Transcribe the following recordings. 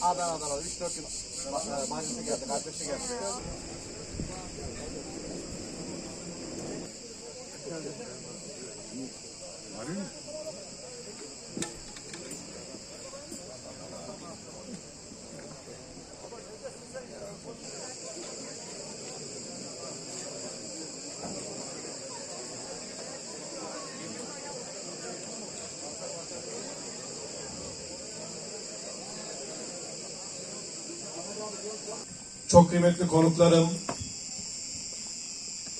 Abi Adana 3-4 gün ma- e, bacısı geldi, kardeşi geldi. Çok kıymetli konuklarım,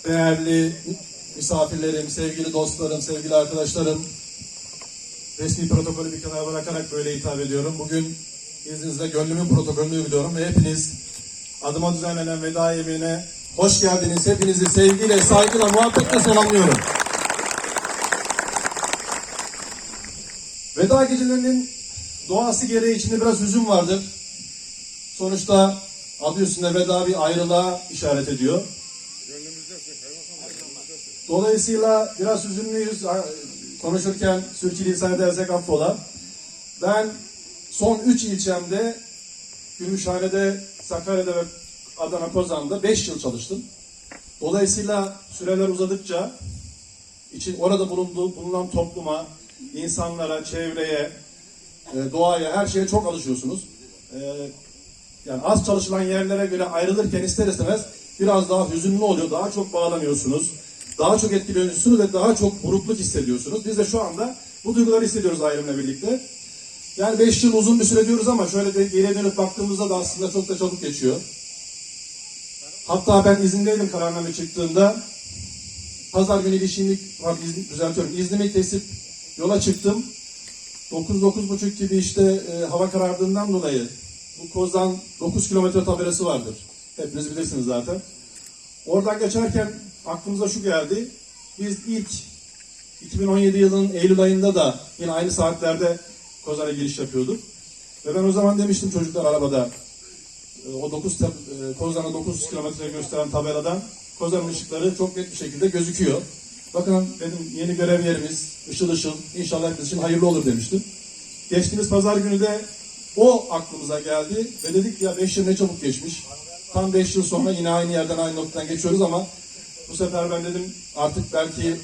değerli misafirlerim, sevgili dostlarım, sevgili arkadaşlarım, resmi protokolü bir kenara bırakarak böyle hitap ediyorum. Bugün izninizle gönlümün protokolünü uyguluyorum ve hepiniz adıma düzenlenen veda yemeğine hoş geldiniz. Hepinizi sevgiyle, saygıyla, muhabbetle selamlıyorum. Veda gecelerinin doğası gereği içinde biraz hüzün vardır. Sonuçta adı üstünde veda bir ayrılığa işaret ediyor. Dolayısıyla biraz üzünlüyüz. Konuşurken sürçülisan edersek affola. Ben son 3 ilçemde Gümüşhane'de, Sakarya'da ve Adana Kozan'da 5 yıl çalıştım. Dolayısıyla süreler uzadıkça için orada bulunduğu, bulunan topluma, insanlara, çevreye, e, doğaya, her şeye çok alışıyorsunuz. Yani az çalışılan yerlere göre ayrılırken ister istemez biraz daha hüzünlü oluyor. Daha çok bağlanıyorsunuz. Daha çok etkileniyorsunuz ve daha çok burukluk hissediyorsunuz. Biz de şu anda bu duyguları hissediyoruz ayrımla birlikte. Yani 5 yıl uzun bir süre diyoruz ama şöyle de geriye dönüp baktığımızda da aslında çok da çabuk geçiyor. Hatta ben izindeydim kararname çıktığında. Pazar günü ilişkinlik izin, düzeltiyorum. İznimi kesip yola çıktım. 9-9.30 gibi işte e, hava karardığından dolayı bu Kozan 9 kilometre tabelası vardır. Hepiniz bilirsiniz zaten. Oradan geçerken aklımıza şu geldi. Biz ilk 2017 yılının Eylül ayında da yine aynı saatlerde Kozan'a giriş yapıyorduk. Ve ben o zaman demiştim çocuklar arabada e, o 9 tab- e, Kozan'a 9 kilometre gösteren tabeladan Kozan'ın ışıkları çok net bir şekilde gözüküyor. Bakın dedim yeni görev yerimiz ışıl ışıl inşallah hepimiz için hayırlı olur demiştim. Geçtiğimiz pazar günü de o aklımıza geldi ve dedik ya 5 yıl ne çabuk geçmiş. Tam 5 yıl sonra yine aynı yerden aynı noktadan geçiyoruz ama bu sefer ben dedim artık belki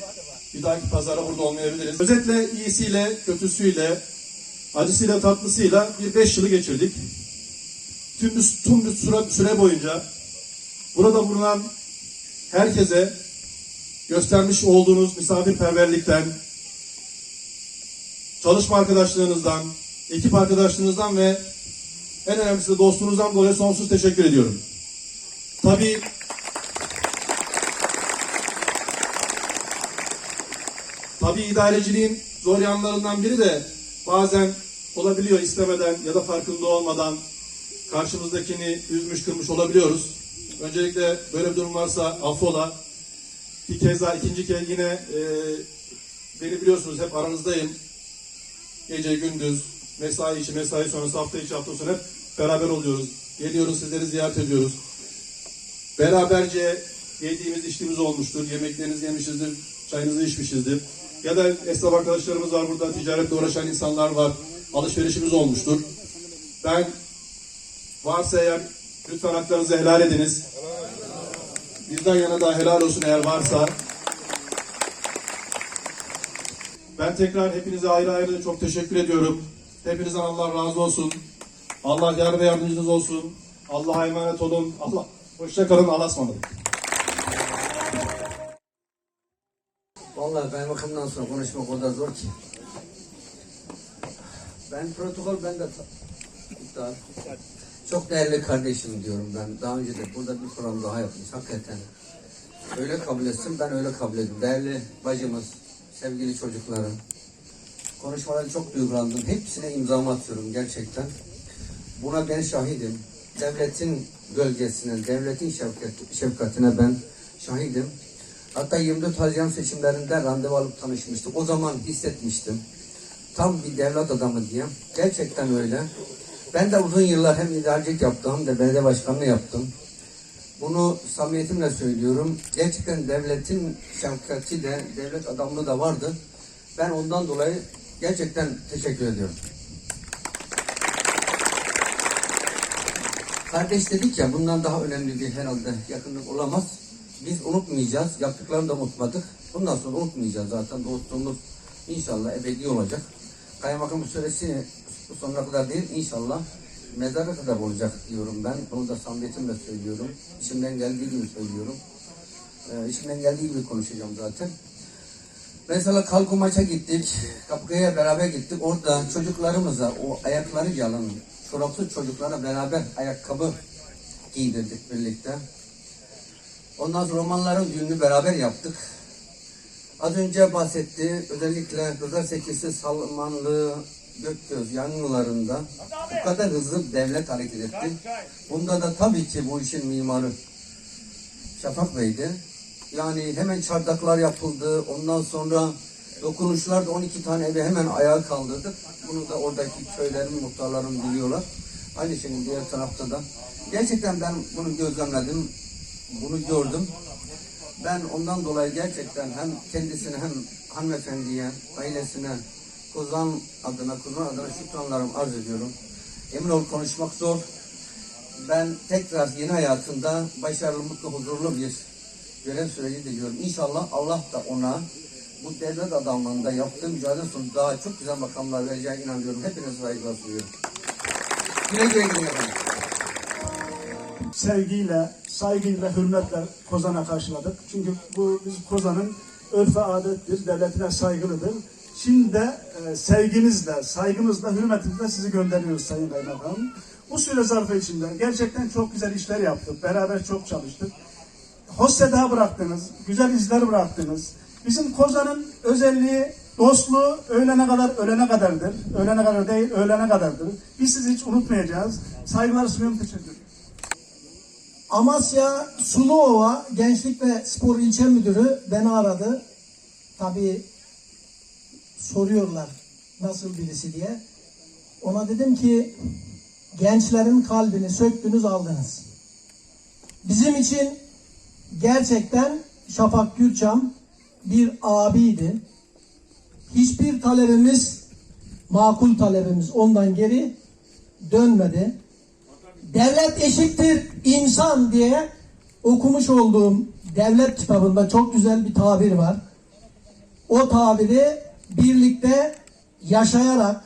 bir dahaki pazara burada olmayabiliriz. Özetle iyisiyle, kötüsüyle, acısıyla, tatlısıyla bir 5 yılı geçirdik. Tüm bir, tüm bir süre, süre boyunca burada bulunan herkese göstermiş olduğunuz misafirperverlikten, çalışma arkadaşlarınızdan, ekip arkadaşlarınızdan ve en önemlisi de dostunuzdan dolayı sonsuz teşekkür ediyorum. Tabii Tabii idareciliğin zor yanlarından biri de bazen olabiliyor istemeden ya da farkında olmadan karşımızdakini üzmüş kırmış olabiliyoruz. Öncelikle böyle bir durum varsa affola. Bir kez daha ikinci kez yine e, beni biliyorsunuz hep aranızdayım. Gece gündüz mesai içi mesai sonrası hafta içi hafta sonu hep beraber oluyoruz. Geliyoruz sizleri ziyaret ediyoruz. Beraberce yediğimiz içtiğimiz olmuştur. Yemeklerinizi yemişizdir, çayınızı içmişizdir. Ya da esnaf arkadaşlarımız var burada, ticaretle uğraşan insanlar var. Alışverişimiz olmuştur. Ben varsa eğer lütfen haklarınızı helal ediniz. Bizden yana da helal olsun eğer varsa. Ben tekrar hepinize ayrı ayrı çok teşekkür ediyorum. Hepinizden Allah razı olsun. Allah yar ve yardımcınız olsun. Allah'a emanet olun. Allah hoşça kalın. Allah'a ısmarladık. Vallahi ben bakımdan sonra konuşmak o kadar zor ki. Ben protokol ben de. Çok değerli kardeşim diyorum ben. Daha önce de burada bir program daha yapmış. Hakikaten öyle kabul etsin ben öyle kabul ettim. Değerli bacımız, sevgili çocuklarım. Konuşmaları çok duygulandım. Hepsine imzamı atıyorum gerçekten. Buna ben şahidim. Devletin gölgesine, devletin şefkat, şefkatine ben şahidim. Hatta 24 Haziran seçimlerinde randevu alıp tanışmıştık. O zaman hissetmiştim. Tam bir devlet adamı diye. Gerçekten öyle. Ben de uzun yıllar hem idarecilik yaptım hem de belediye başkanlığı yaptım. Bunu samimiyetimle söylüyorum. Gerçekten devletin şefkati de, devlet adamlığı da vardı. Ben ondan dolayı Gerçekten teşekkür ediyorum. Kardeş dedik ya bundan daha önemli bir herhalde yakınlık olamaz. Biz unutmayacağız. Yaptıklarını da unutmadık. Bundan sonra unutmayacağız zaten. Dostluğumuz inşallah ebedi olacak. Kaymakamın süresi sonuna kadar değil inşallah mezara kadar olacak diyorum ben. Bunu da samimiyetimle söylüyorum. İçimden geldiği gibi söylüyorum. Ee, içimden geldiği gibi konuşacağım zaten. Mesela kalko gittik. Kapıkaya beraber gittik. Orada çocuklarımıza o ayakları yalın, çorapsız çocuklara beraber ayakkabı giydirdik birlikte. Ondan sonra romanların düğününü beraber yaptık. Az önce bahsetti. Özellikle Kızlar Sekisi Salmanlı Gökgöz yangınlarında bu kadar hızlı devlet hareket etti. Bunda da tabii ki bu işin mimarı Şafak Bey'di. Yani hemen çardaklar yapıldı. Ondan sonra dokunuşlar 12 tane evi hemen ayağa kaldırdık. Bunu da oradaki köylerin muhtarların biliyorlar. Aynı şekilde diğer tarafta da. Gerçekten ben bunu gözlemledim. Bunu gördüm. Ben ondan dolayı gerçekten hem kendisine hem hanımefendiye, ailesine, Kozan adına, Kozan adına şükranlarımı arz ediyorum. Emin ol konuşmak zor. Ben tekrar yeni hayatında başarılı, mutlu, huzurlu bir görev süreci diliyorum. İnşallah Allah da ona bu devlet adamlığında yaptığı mücadele sonucu daha çok güzel makamlar vereceğine inanıyorum. Hepinize saygılar sunuyorum. Güle güle gidin sevgiyle, saygıyla, hürmetle Kozan'a karşıladık. Çünkü bu biz Kozan'ın örf ve adettir, devletine saygılıdır. Şimdi de e, sevgimizle, saygımızla, hürmetimizle sizi gönderiyoruz Sayın Kaymakam. Bu süre zarfı içinde gerçekten çok güzel işler yaptık. Beraber çok çalıştık. Hoş seda bıraktınız, güzel izler bıraktınız. Bizim Kozan'ın özelliği dostluğu öğlene kadar ölene kadardır. Ölene kadar değil, öğlene kadardır. Biz sizi hiç unutmayacağız. Saygılar sunuyorum, teşekkür. Amasya Suluova Gençlik ve Spor İlçe Müdürü beni aradı. Tabii soruyorlar nasıl birisi diye. Ona dedim ki gençlerin kalbini söktünüz aldınız. Bizim için gerçekten Şafak Gürçam bir abiydi. Hiçbir talebimiz makul talebimiz ondan geri dönmedi devlet eşittir insan diye okumuş olduğum devlet kitabında çok güzel bir tabir var. O tabiri birlikte yaşayarak,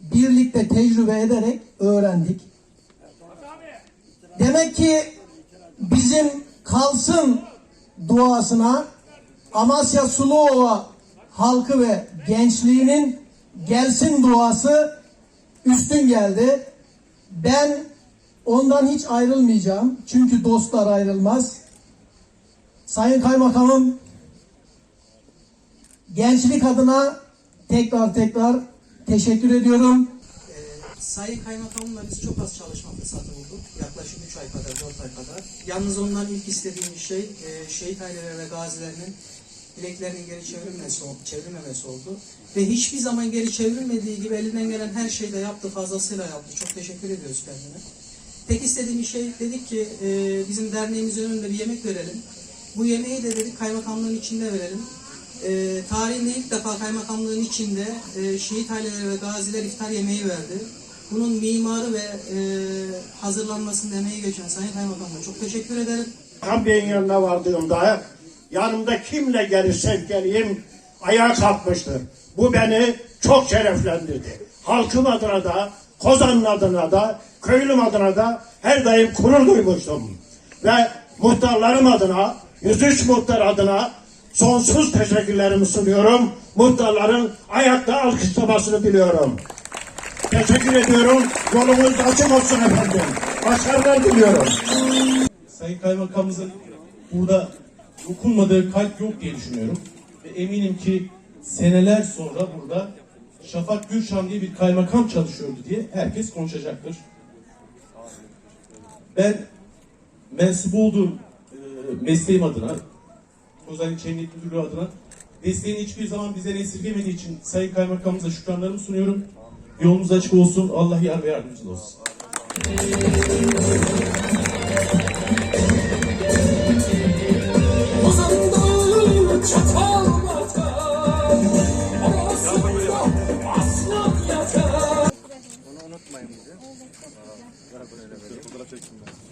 birlikte tecrübe ederek öğrendik. Demek ki bizim kalsın duasına Amasya Suluova halkı ve gençliğinin gelsin duası üstün geldi. Ben ondan hiç ayrılmayacağım. Çünkü dostlar ayrılmaz. Sayın Kaymakamım gençlik adına tekrar tekrar teşekkür ediyorum. Sayın Kaymakamımla biz çok az çalışma fırsatı bulduk. Yaklaşık 3 ay kadar, 4 ay kadar. Yalnız ondan ilk istediğim şey e, şehit aileleri ve gazilerinin dileklerinin geri çevrilmesi, çevrilmemesi oldu. Ve hiçbir zaman geri çevrilmediği gibi elinden gelen her şeyi de yaptı, fazlasıyla yaptı. Çok teşekkür ediyoruz kendine. Tek istediğim şey dedik ki e, bizim derneğimizin önünde bir yemek verelim. Bu yemeği de dedik kaymakamlığın içinde verelim. E, tarihinde ilk defa kaymakamlığın içinde e, şehit aileleri ve gaziler iftar yemeği verdi. Bunun mimarı ve e, hazırlanmasında emeği geçen Sayın Kaymakam'a çok teşekkür ederim. Bey'in yanına vardığımda yanımda kimle gelirsem geleyim ayağa kalkmıştır. Bu beni çok şereflendirdi. Halkım adına da, Kozan'ın adına da, köylüm adına da her daim gurur duymuştum. Ve muhtarlarım adına, 103 muhtar adına sonsuz teşekkürlerimi sunuyorum. Muhtarların ayakta alkışlamasını biliyorum. Teşekkür ediyorum. Yolumuz açık olsun efendim. Başarılar diliyorum. Sayın Kaymakamımızın burada dokunmadığı kalp yok diye düşünüyorum. Ve eminim ki seneler sonra burada Şafak Gülşan diye bir kaymakam çalışıyordu diye herkes konuşacaktır. Ben mensup olduğum e, mesleğim adına, Kozan İlçe Emniyet Müdürlüğü adına desteğini hiçbir zaman bize esirgemediği için Sayın Kaymakamımıza şükranlarımı sunuyorum. Yolunuz açık olsun. Allah yar ve yardımcınız olsun. Fotoğraf çektim ben.